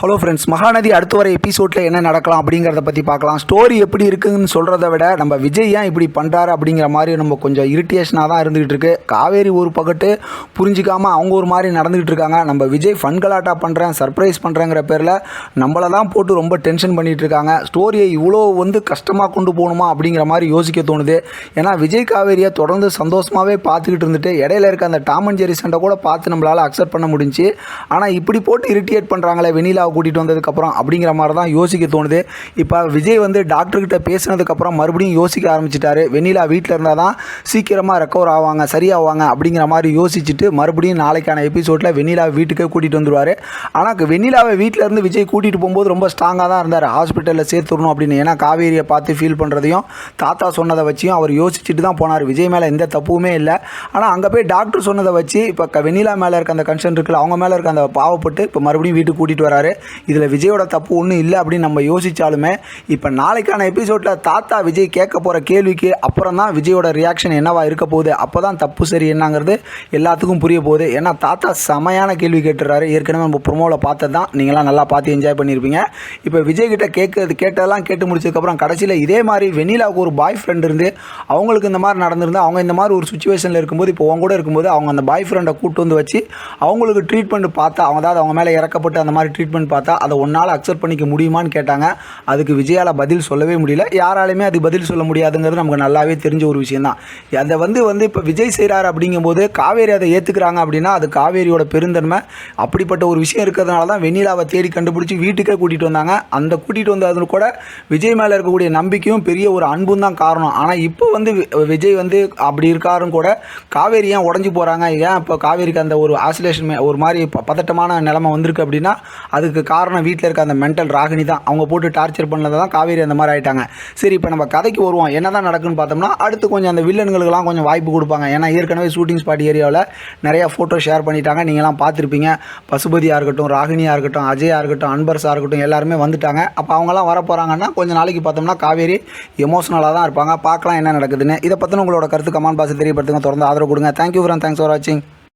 Hello friends Mahanadi அடுத்து வர எபிசோடில் என்ன நடக்கலாம் அப்படிங்கிறத பற்றி பார்க்கலாம். ஸ்டோரி எப்படி இருக்குன்னு சொல்கிறத விட நம்ம விஜய் ஏன் இப்படி பண்ணுறாரு அப்படிங்கிற மாதிரி நம்ம கொஞ்சம் இரிட்டேஷனாக தான் இருந்துகிட்டு இருக்கு. காவேரி ஒரு பக்கத்து புரிஞ்சிக்காமல் அவங்க ஒரு மாதிரி நடந்துகிட்டு இருக்காங்க. நம்ம விஜய் ஃபன் கலாட்டா பண்ணுறேன் சர்ப்ரைஸ் பண்ணுறேங்கிற பேரில் நம்மளை தான் போட்டு ரொம்ப டென்ஷன் பண்ணிகிட்டு இருக்காங்க. ஸ்டோரியை இவ்வளோ வந்து கஷ்டமாக கொண்டு போகணுமா அப்படிங்கிற மாதிரி யோசிக்க தோணுது. ஏன்னா விஜய் காவேரியை தொடர்ந்து சந்தோஷமாகவே பார்த்துக்கிட்டு இருந்துட்டு இடையில இருக்க அந்த டாம் அண்ட் ஜெரி சண்டை கூட பார்த்து நம்மளால் அக்செப்ட் பண்ண முடிஞ்சு. ஆனால் இப்படி போட்டு இரிட்டேட் பண்ணுறாங்களே அக்காவை கூட்டிகிட்டு வந்ததுக்கப்புறம் அப்படிங்கிற மாதிரி தான் யோசிக்க தோணுது. இப்போ விஜய் வந்து டாக்டர்கிட்ட பேசினதுக்கப்புறம் மறுபடியும் யோசிக்க ஆரம்பிச்சிட்டாரு. வெண்ணிலா வீட்டில் இருந்தால் தான் சீக்கிரமாக ரெக்கவர் ஆவாங்க சரியாவாங்க அப்படிங்கிற மாதிரி யோசிச்சுட்டு மறுபடியும் நாளைக்கான எபிசோடில் வெண்ணிலா வீட்டுக்கே கூட்டிகிட்டு வந்துடுவார் ஆனால் வெண்ணிலாவை வீட்டில் இருந்து விஜய் கூட்டிகிட்டு போகும்போது ரொம்ப ஸ்ட்ராங்காக தான் இருந்தார். ஹாஸ்பிட்டலில் சேர்த்துடணும் அப்படின்னு. ஏன்னா காவேரியை பார்த்து ஃபீல் பண்ணுறதையும் தாத்தா சொன்னதை வச்சியும் அவர் யோசிச்சுட்டு தான் போனார். விஜய் மேலே எந்த தப்புமே இல்லை. ஆனால் அங்கே போய் டாக்டர் சொன்னதை வச்சு இப்போ வெண்ணிலா மேலே இருக்க அந்த கன்சர்ன் இருக்குல்ல அவங்க மேலே இருக்க அந்த பாவப்பட்டு இப்போ மறுபடியும் வீட்டுக்கு கூட்டிகிட்டு வராரு. இதில் விஜயோட தப்பு ஒன்றும் இல்லை அப்படின்னு நம்ம யோசித்தாலுமே இப்போ நாளைக்கான எபிசோடில் தாத்தா விஜய் கேட்க போகிற கேள்விக்கு அப்புறம் தான் விஜயோட ரியாக்ஷன் என்னவா இருக்க போகுது அப்போ தான் தப்பு சரி என்னங்கிறது எல்லாத்துக்கும் புரிய போகுது. ஏன்னா தாத்தா செமையான கேள்வி கேட்டுறாரு ஏற்கனவே நம்ம ப்ரொமோவில் பார்த்தது தான் நீங்களாம் நல்லா பார்த்து என்ஜாய் பண்ணியிருப்பீங்க. இப்போ விஜய் கிட்ட கேட்கறது கேட்டதெல்லாம் கேட்டு முடிச்சதுக்கப்புறம் கடைசியில் இதே மாதிரி வெண்ணிலாவுக்கு ஒரு பாய் ஃப்ரெண்ட் இருந்து அவங்களுக்கு இந்த மாதிரி நடந்திருந்தா அவங்க இந்த மாதிரி ஒரு சுச்சுவேஷனில் இருக்கும்போது இப்போ அவங்க கூட இருக்கும்போது அவங்க அந்த பாய் ஃப்ரெண்டை கூட்டு வந்து வச்சு அவங்களுக்கு ட்ரீட்மெண்ட் பார்த்தா அவங்க அதாவது அவங்க மேலே இறக்கப்பட்டு அந்த மாதிரி ட்ரீட்மெண்ட் பார்த்தா அதை ஒன்றால் அக்செப்ட் பண்ணிக்க முடியுமான்னு கேட்டாங்க. அதுக்கு விஜயால பதில் சொல்லவே முடியல. யாராலையுமே அது பதில் சொல்ல முடியாதுங்கிறது நமக்கு நல்லாவே தெரிஞ்ச ஒரு விஷயம் தான் அதை வந்து வந்து இப்போ விஜய் செய்கிறார் அப்படிங்கும்போது காவேரி அதை ஏற்றுக்கிறாங்க அப்படின்னா அது காவேரியோட பெருந்தன்மை. அப்படிப்பட்ட ஒரு விஷயம் இருக்கிறதுனால தான் வெண்ணிலாவை தேடி கண்டுபிடிச்சி வீட்டுக்கே கூட்டிகிட்டு வந்தாங்க. அந்த கூட்டிகிட்டு வந்தது கூட விஜய் மேலே இருக்கக்கூடிய நம்பிக்கையும் பெரிய ஒரு அன்பும் தான் காரணம். ஆனால் இப்போ வந்து விஜய் வந்து அப்படி இருக்காரும் கூட காவேரி ஏன் உடஞ்சி போகிறாங்க ஏன் இப்போ காவேரிக்கு அந்த ஒரு ஆசிலேஷன் ஒரு மாதிரி ப- பதட்டமான நிலமை வந்திருக்கு அப்படின்னா அதுக்கு காரணம் வீட்டில் இருக்க அந்த மென்டல் ராகினி தான். அவங்க போட்டு டார்ச்சர் பண்ணது தான் காவேரி அந்த மாதிரி ஆயிட்டாங்க. சரி இப்போ நம்ம கதைக்கு வருவோம். என்ன தான் நடக்குன்னு பார்த்தோம்னா அடுத்து கொஞ்சம் அந்த வில்லன்களுக்கெல்லாம் கொஞ்சம் வாய்ப்பு கொடுப்பாங்க. ஏன்னா ஏற்கனவே ஷூட்டிங் ஸ்பாட் ஏரியாவில் நிறையா ஃபோட்டோ ஷேர் பண்ணிட்டாங்க. நீங்களாம் பார்த்துருப்பீங்க. பசுபதியாக இருக்கட்டும் ராகினியாக இருக்கட்டும் அஜயா இருக்கட்டும் அன்பர்ஸாக இருக்கட்டும் எல்லாருமே வந்துட்டாங்க. அப்போ அவங்களாம் வர போகிறாங்கன்னா கொஞ்சம் நாளைக்கு பார்த்தோம்னா காவேரி எமோஷனலாக தான் இருப்பாங்க. பார்க்கலாம் என்ன நடக்குதுன்னு. இதை பற்றின உங்களோட கருத்து கமெண்ட் பாக்ஸ் தெரியப்படுத்துங்க. தொடர்ந்து ஆதரவு கொடுங்க. தேங்க்யூ ஃப்ரெண்ட் தேங்க்ஸ் ஃபார் வாட்சிங்